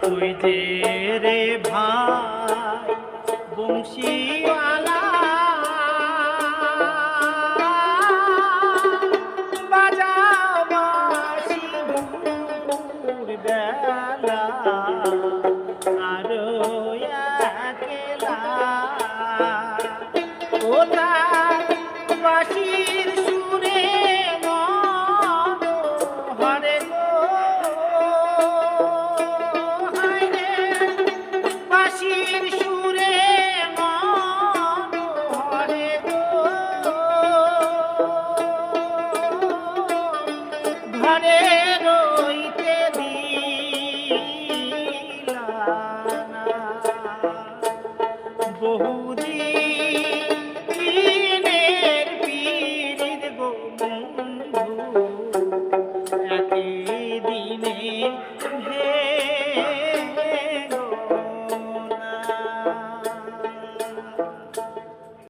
তুই যে রে ভাই বংশীওয়ালা ঘরে রইতে বহুদিনের পীর গো একে